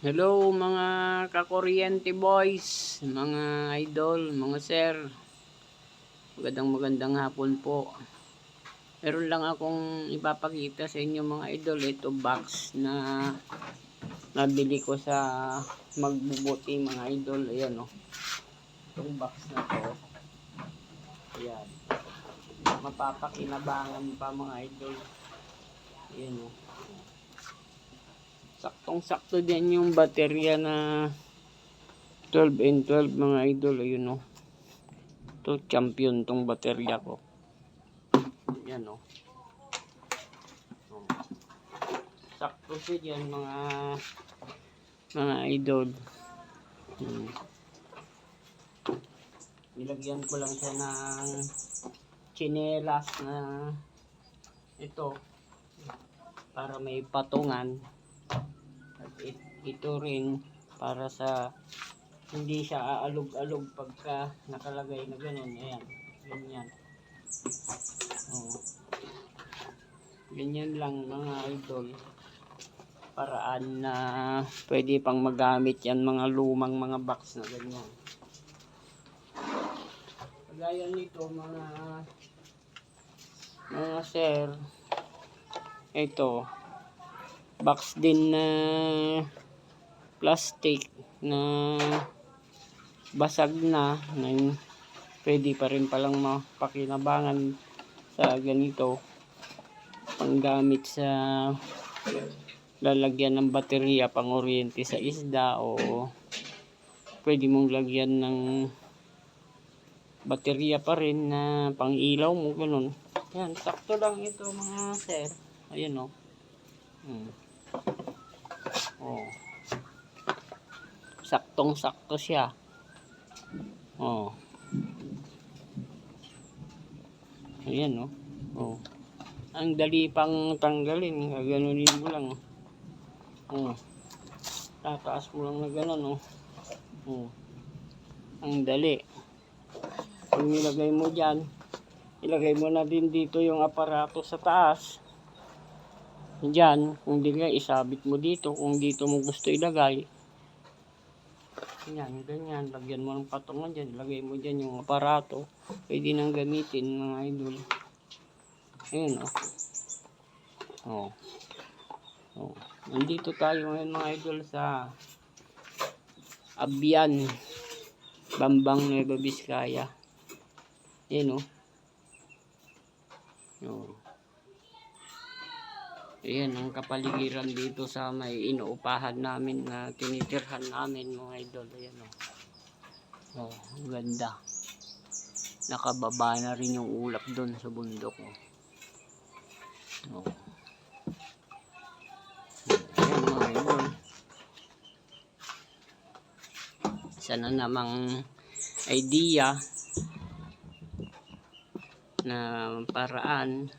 Hello mga kakuryente boys, mga idol, mga sir. Magandang magandang hapon po. Meron lang akong ipapakita sa inyo mga idol. Ito box na nabili ko sa magbubuti mga idol. Ayan o. Itong box na to. Ayan. Mapapakinabangan pa mga idol. Ayan o. Saktong-sakto din yung baterya na 12 and 12 mga idol. Ayun o. Ito, champion tong baterya ko. Yan o. Oh. Sakto siya dyan mga mga idol. Hmm. Nilagyan ko lang siya ng chinelas na ito para may patungan at it- ito rin para sa hindi siya aalog-alog pagka nakalagay na ganun. Ayan. Ganyan. Oo. Ganyan lang mga idol. Paraan na pwede pang magamit yan mga lumang mga box na ganyan. Kagaya nito mga mga sir. Ito box din na plastic na basag na na pwede pa rin palang mapakinabangan sa ganito. Panggamit sa lalagyan ng baterya pang oryente sa isda o pwede mong lagyan ng baterya pa rin na pang ilaw mo ganun. Yan sakto lang ito mga sir. Ayan o hmm. Oh. Saktong-sakto siya. Oh. Ayan, oh. Oh. Ang dali pang tanggalin. Gaganunin mo lang. Oh. Tataas mo lang na ganun, oh. Oh. Ang dali. Pag nilagay mo dyan, ilagay mo na din dito yung aparato sa taas. Diyan, kung di nga isabit mo dito, kung dito mo gusto ilagay. Yan, ganyan. Lagyan mo ng patungan dyan. Lagay mo dyan yung aparato. Pwede nang gamitin mga idol. Ayun, oh. Oh. Oh. Nandito tayo ngayon mga idol sa Abian. Bambang Nueva Vizcaya. Ayun, oh. Oh. Ayan ang kapaligiran dito sa may inuupahan namin na tinitirhan namin mga idol. Ayan o. Oh. oh, ganda. Nakababa na rin yung ulap doon sa bundok. Oh. Oh. Ayan mga idol. Isa na namang idea na paraan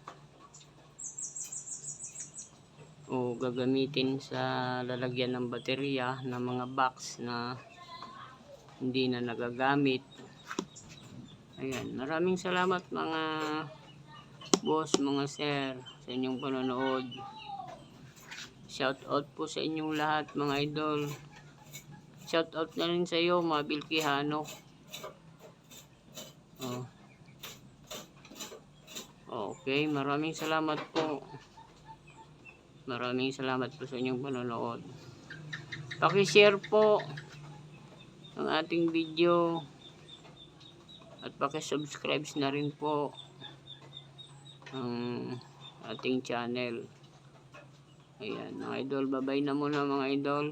o gagamitin sa lalagyan ng baterya ng mga box na hindi na nagagamit. Ayan. Maraming salamat mga boss mga sir sa inyong panonood. Shout out po sa inyong lahat mga idol. Shout out na rin sa iyo mga Bilkihano. Oh. okay maraming salamat po Maraming salamat po sa inyong panonood. Paki-share po ang ating video at paki-subscribe na rin po ang ating channel. Ayan, mga idol, babay na muna mga idol.